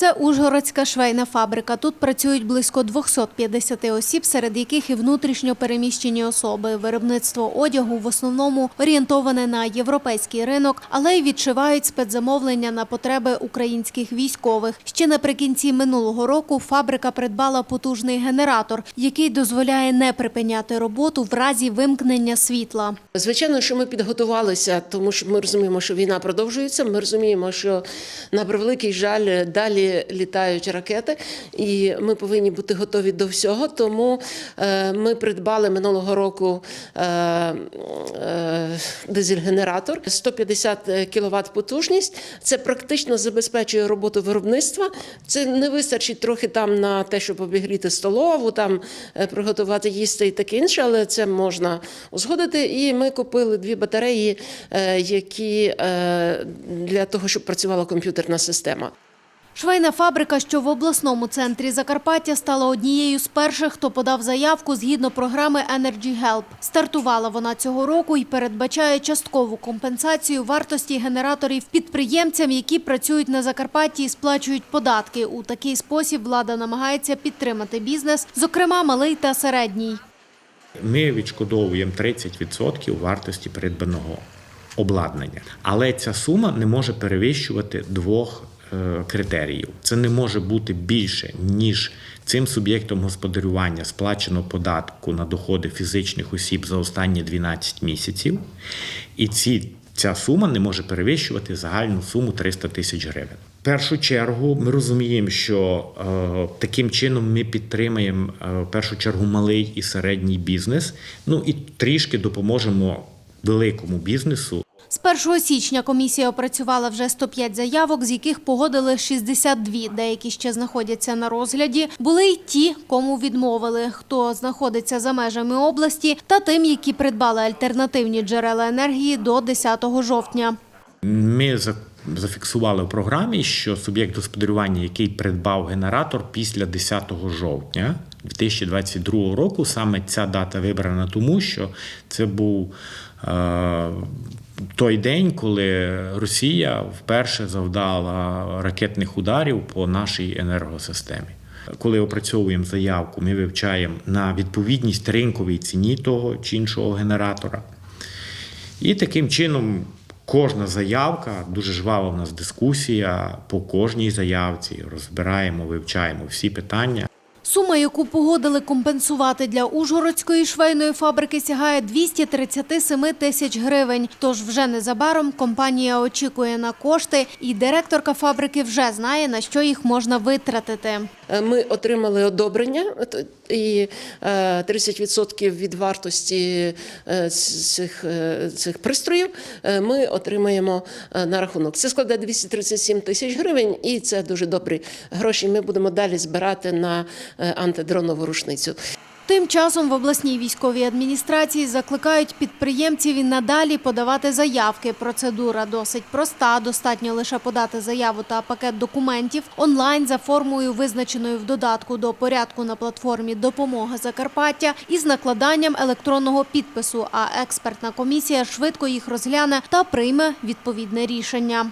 Це Ужгородська швейна фабрика. Тут працюють близько 250 осіб, серед яких і внутрішньо переміщені особи. Виробництво одягу в основному орієнтоване на європейський ринок, але й відшивають спецзамовлення на потреби українських військових. Ще наприкінці минулого року фабрика придбала потужний генератор, який дозволяє не припиняти роботу в разі вимкнення світла. Звичайно, що ми підготувалися, тому що ми розуміємо, що війна продовжується. Ми розуміємо, що на превеликий жаль далі літають ракети, і ми повинні бути готові до всього. Тому е, ми придбали минулого року е, е, дизель-генератор 150 кВт потужність. Це практично забезпечує роботу виробництва. Це не вистачить трохи там на те, щоб обігріти столову, там приготувати їсти і таке інше, але це можна узгодити. І ми купили дві батареї, які для того, щоб працювала комп'ютерна система. Швейна фабрика, що в обласному центрі Закарпаття, стала однією з перших, хто подав заявку згідно програми Energy Help. Стартувала вона цього року і передбачає часткову компенсацію вартості генераторів підприємцям, які працюють на Закарпатті і сплачують податки. У такий спосіб влада намагається підтримати бізнес, зокрема малий та середній. Ми відшкодовуємо 30% вартості придбаного обладнання, але ця сума не може перевищувати двох критеріїв. Це не може бути більше ніж цим суб'єктом господарювання сплачено податку на доходи фізичних осіб за останні 12 місяців, і ці. Ця сума не може перевищувати загальну суму 300 тисяч гривень. В першу чергу ми розуміємо, що е, таким чином ми підтримаємо е, в першу чергу малий і середній бізнес. Ну і трішки допоможемо великому бізнесу. З 1 січня комісія опрацювала вже 105 заявок, з яких погодили 62. Деякі ще знаходяться на розгляді. Були й ті, кому відмовили, хто знаходиться за межами області, та тим, які придбали альтернативні джерела енергії до 10 жовтня. Ми зафіксували в програмі, що суб'єкт господарювання, який придбав генератор після 10 жовтня 2022 року, саме ця дата вибрана, тому що це був е, той день, коли Росія вперше завдала ракетних ударів по нашій енергосистемі. Коли опрацьовуємо заявку, ми вивчаємо на відповідність ринковій ціні того чи іншого генератора. І таким чином кожна заявка, дуже жвава в нас дискусія по кожній заявці. Розбираємо, вивчаємо всі питання. Сума, яку погодили компенсувати для Ужгородської швейної фабрики, сягає 237 тисяч гривень. Тож вже незабаром компанія очікує на кошти, і директорка фабрики вже знає, на що їх можна витратити. Е, Ми отримали одобрення і е, 30% від вартості е, цих, е, цих пристроїв е, ми отримаємо е, на рахунок. Це складає 237 тисяч гривень, і це дуже добрі гроші. Ми будемо далі збирати на е, антидронову рушницю. Тим часом в обласній військовій адміністрації закликають підприємців і надалі подавати заявки. Процедура досить проста. Достатньо лише подати заяву та пакет документів онлайн за формою, визначеною в додатку до порядку на платформі Допомога Закарпаття із накладанням електронного підпису. А експертна комісія швидко їх розгляне та прийме відповідне рішення.